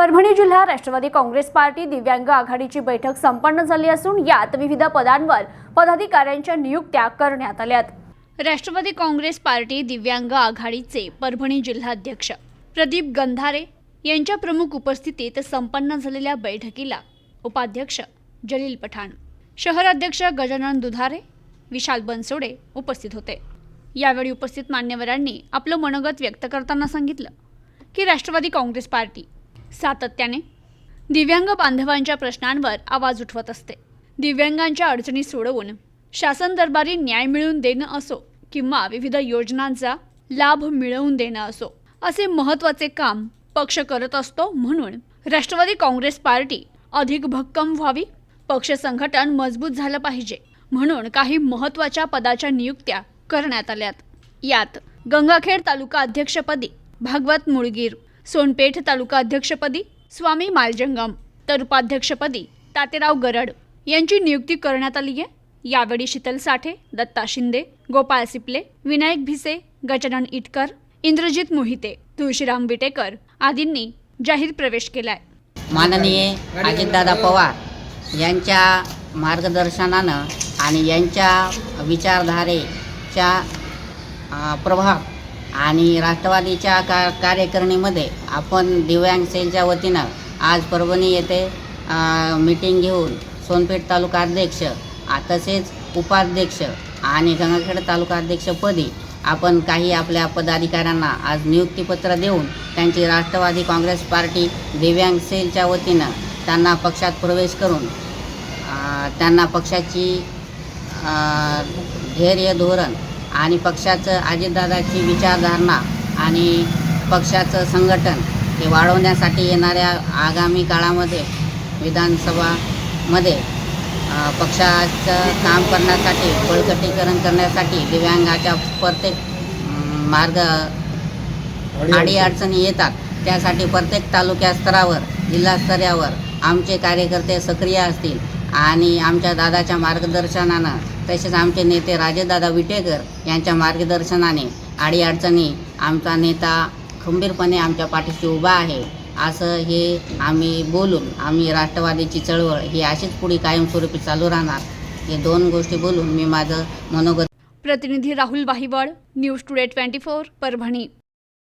परभणी जिल्हा राष्ट्रवादी काँग्रेस पार्टी दिव्यांग आघाडीची बैठक संपन्न झाली असून यात विविध पदांवर पदाधिकाऱ्यांच्या नियुक्त्या करण्यात आल्यात. राष्ट्रवादी काँग्रेस पार्टी दिव्यांग आघाडीचे परभणी जिल्हाध्यक्ष प्रदीप गंधारे यांच्या प्रमुख उपस्थितीत संपन्न झालेल्या बैठकीला उपाध्यक्ष जलील पठाण शहराध्यक्ष गजानन दुधारे विशाल बनसोडे उपस्थित होते. यावेळी उपस्थित मान्यवरांनी आपलं मनोगत व्यक्त करताना सांगितलं की राष्ट्रवादी काँग्रेस पार्टी सातत्याने दिव्यांग बांधवांच्या प्रश्नांवर आवाज उठवत असते. दिव्यांगांच्या अडचणी सोडवून शासन दरबारी न्याय मिळवून देणं असो किंवा विविध योजनांचा लाभ मिळवून देणं असो असे महत्त्वाचे काम पक्ष करत असतो म्हणून राष्ट्रवादी काँग्रेस पार्टी अधिक भक्कम व्हावी पक्ष संघटन मजबूत झालं पाहिजे म्हणून काही महत्त्वाच्या पदाच्या नियुक्त्या करण्यात आल्यात. यात गंगाखेड तालुका अध्यक्षपदी भागवत मुळगीर सोनपेठ तालुका अध्यक्षपदी स्वामी मालजंगम तर उपाध्यक्षपदी तातेराव गरड यांची नियुक्ती करण्यात आली आहे. यावेळी शीतल साठे दत्ता शिंदे गोपाळ सिपले विनायक भिसे गजानन इटकर इंद्रजित मोहिते तुळशीराम विटेकर आदींनी जाहीर प्रवेश केलाय. माननीय अजितदादा पवार यांच्या मार्गदर्शनानं आणि यांच्या विचारधारेच्या प्रभाव आणि राष्ट्रवादीच्या का कार्यकारिणीमध्ये आपण दिव्यांग सेलच्या वतीनं आज परभणी येथे मीटिंग घेऊन सोनपेठ तालुका अध्यक्ष तसेच उपाध्यक्ष आणि गंगाखेड तालुका अध्यक्षपदी आपण काही आपल्या पदाधिकाऱ्यांना आज नियुक्तीपत्र देऊन त्यांची राष्ट्रवादी काँग्रेस पार्टी दिव्यांग सेलच्या वतीनं त्यांना पक्षात प्रवेश करून त्यांना पक्षाची धैर्य धोरण आणि पक्षाचं अजितदादाची विचारधारणा आणि पक्षाचं संघटन हे वाढवण्यासाठी येणाऱ्या आगामी काळामध्ये विधानसभामध्ये पक्षाचं काम करण्यासाठी बळकटीकरण करण्यासाठी दिव्यांगाच्या प्रत्येक मार्ग अडी अडचणी येतात. त्यासाठी प्रत्येक तालुक्या स्तरावर जिल्हा स्तरावर आमचे कार्यकर्ते सक्रिय असतील आणि आमच्या दादाच्या मार्गदर्शनानं तसेच आमचे नेते राजेदादा विटेकर यांच्या मार्गदर्शनाने अडीअडचणी आमचा नेता खंबीरपणे आमच्या पाठीशी उभा आहे. असं हे आम्ही बोलून आम्ही राष्ट्रवादीची चळवळ ही अशीच पुढे कायमस्वरूपी चालू राहणार हे दोन गोष्टी बोलून मी माझं मनोगत प्रतिनिधी Rahul Wahiwal news today twenty four Parbhani.